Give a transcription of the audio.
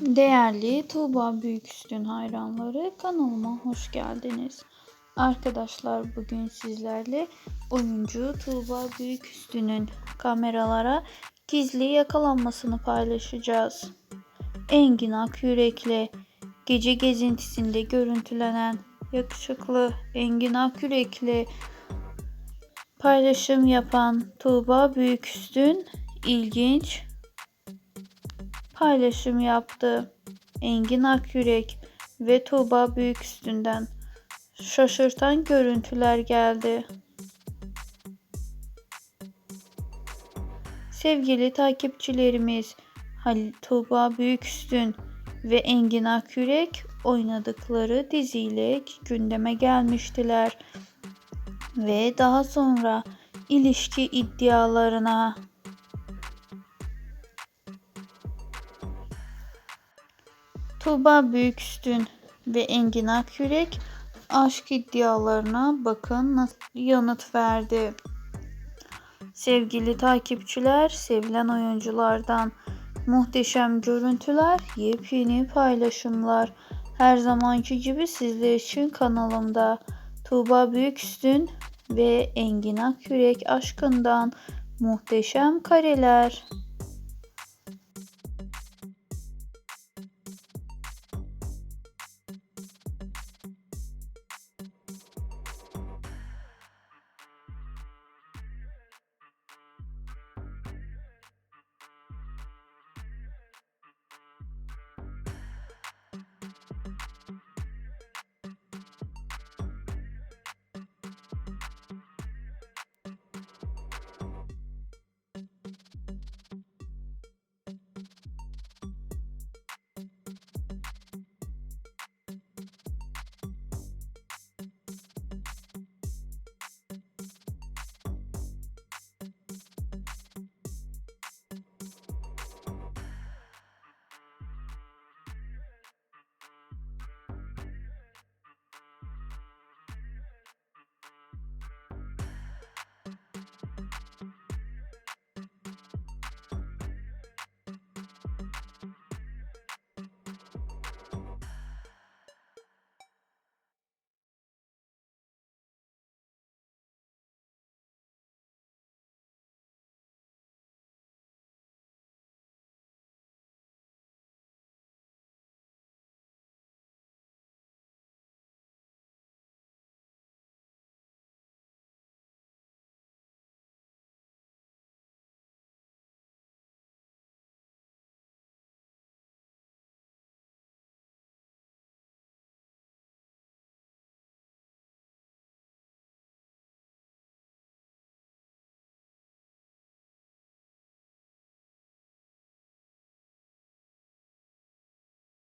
Değerli Tuğba Büyüküstün hayranları kanalıma hoş geldiniz. Arkadaşlar bugün sizlerle oyuncu Tuğba Büyüküstün'ün kameralara gizli yakalanmasını paylaşacağız. Engin Akyürek'le gece gezintisinde görüntülenen yakışıklı Engin Akyürek'le paylaşım yapan Tuğba Büyüküstün ilginç paylaşım yaptı. Engin Akyürek ve Tuğba Büyüküstü'nden şaşırtan görüntüler geldi. Sevgili takipçilerimiz Halil Tuğba Büyüküstün ve Engin Akyürek oynadıkları diziyle gündeme gelmiştiler ve daha sonra ilişki iddialarına Tuğba Büyüküstün ve Engin Akyürek aşk iddialarına bakın nasıl yanıt verdi. Sevgili takipçiler, sevilen oyunculardan muhteşem görüntüler, yepyeni paylaşımlar. Her zamanki gibi sizler için kanalımda Tuğba Büyüküstün ve Engin Akyürek aşkından muhteşem kareler.